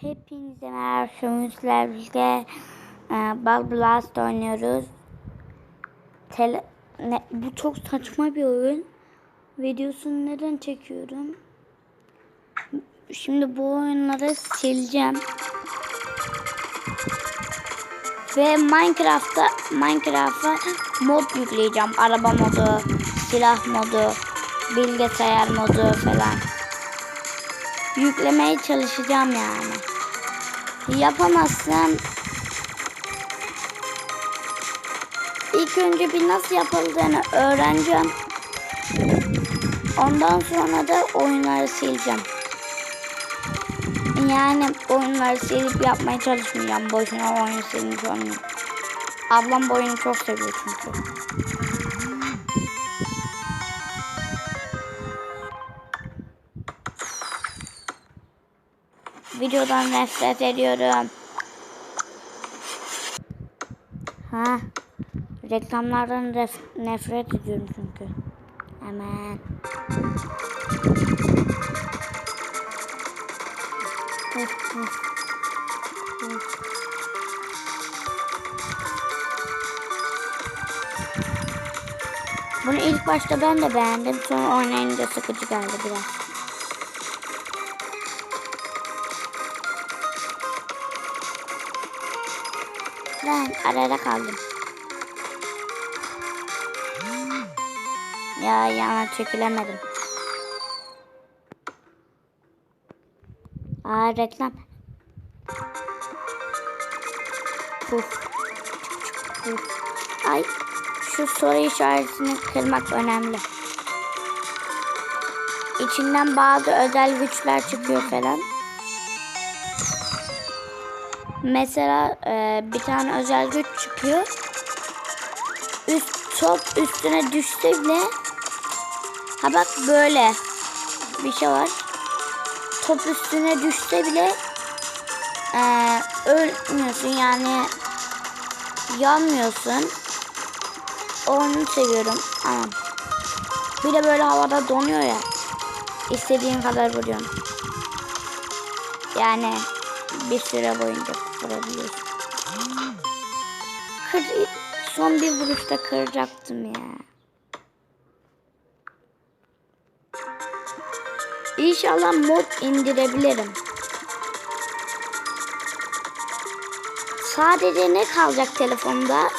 Hepinize merhaba. Sizlerle birlikte e, Ball Blast oynuyoruz. Tele, ne, bu çok saçma bir oyun. Videosunu neden çekiyorum? Şimdi bu oyunları sileceğim. Ve Minecraft'ta Minecraft'a mod yükleyeceğim. Araba modu, silah modu, bilgisayar modu falan. Yüklemeye çalışacağım yani. Yapamazsam ilk önce bir nasıl yapıldığını öğreneceğim. Ondan sonra da oyunları sileceğim. Yani oyunları silip yapmaya çalışmayacağım. Boşuna oyun silmiş olmayayım. Ablam bu oyunu çok seviyor çünkü. Videodan nefret ediyorum. Ha, reklamlardan nefret ediyorum çünkü. Hemen. Uf. Bunu ilk başta ben de beğendim. Sonra oynayınca sıkıcı geldi biraz. Ben arada kaldım. Ya yana çekilemedim. Aa reklam. Puf. Puf. Ay şu soru işaretini kırmak önemli. İçinden bazı özel güçler çıkıyor falan. Mesela e, bir tane özel güç çıkıyor. Üst top üstüne düşse bile ha bak böyle bir şey var. Top üstüne düşse bile e, ölmüyorsun yani yanmıyorsun. Onu seviyorum. Anam. Bir de böyle havada donuyor ya. İstediğin kadar vuruyorsun. Yani bir süre boyunca vurabiliyorsun. Kır, son bir vuruşta kıracaktım ya. İnşallah mod indirebilirim. Sadece ne kalacak telefonda?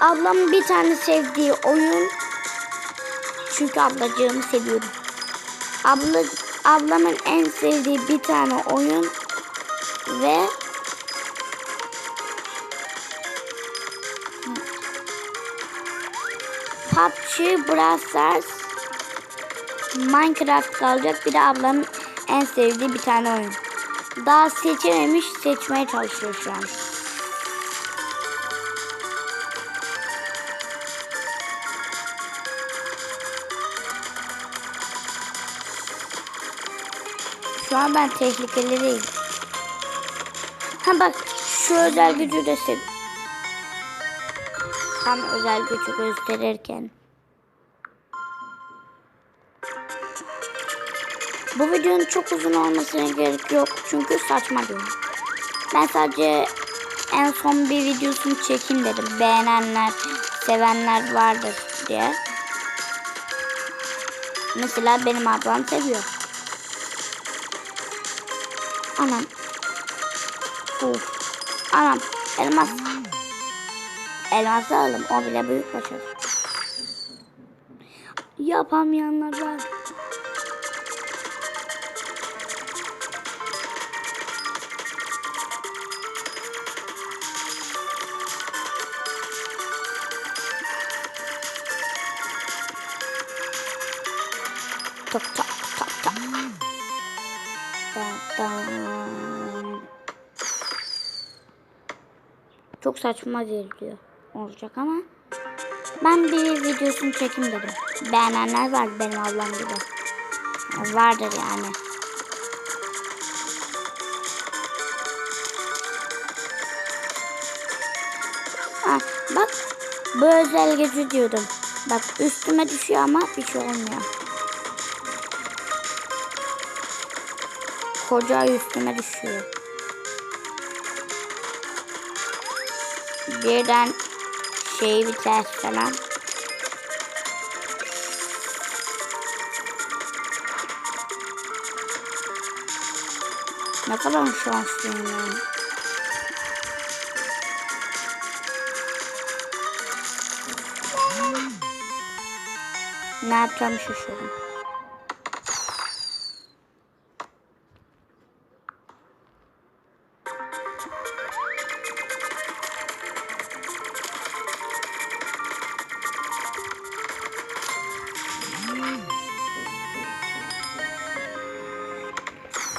Ablamın bir tane sevdiği oyun. Çünkü ablacığımı seviyorum. Abla, ablamın en sevdiği bir tane oyun ve PUBG, Brawl Stars, Minecraft kalacak. Bir de ablamın en sevdiği bir tane oyun. Daha seçememiş, seçmeye çalışıyor şu an. An ben tehlikeli değil. Ha bak şu özel gücü de sev. Tam özel gücü gösterirken. Bu videonun çok uzun olmasına gerek yok. Çünkü saçma oyun. Ben sadece en son bir videosunu çekeyim dedim. Beğenenler, sevenler vardır diye. Mesela benim ablam seviyor. Anam. Uf. Anam. Elmas. Elması alalım. O bile büyük başarı. Yapamayanlar var. Tak tak Çok saçma geliyor olacak ama ben bir videosunu çekeyim dedim. Beğenenler var benim ablam gibi. Vardır yani. Ha, bak bu özel gücü diyordum. Bak üstüme düşüyor ama bir şey olmuyor. koca üstüme düşüyor. Birden şeyi biter falan. Ne kadar şanslıyım yani. Ne yapacağımı şaşırdım.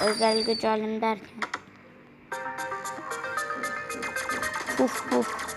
Özel gücü alayım derken. Puf puf.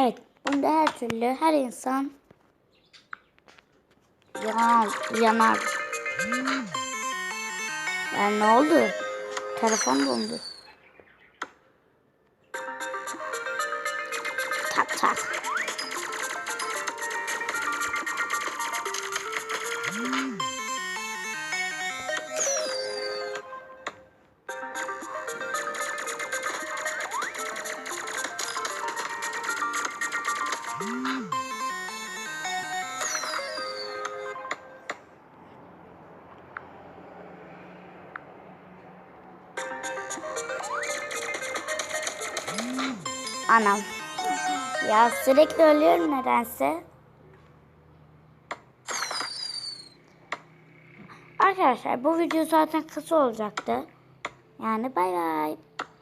Evet, bunda her türlü her insan yanar. yanar. Yani ne oldu? Telefon dondu. Tak tak. Anam. Ya sürekli ölüyorum nedense. Arkadaşlar bu video zaten kısa olacaktı. Yani bay bay.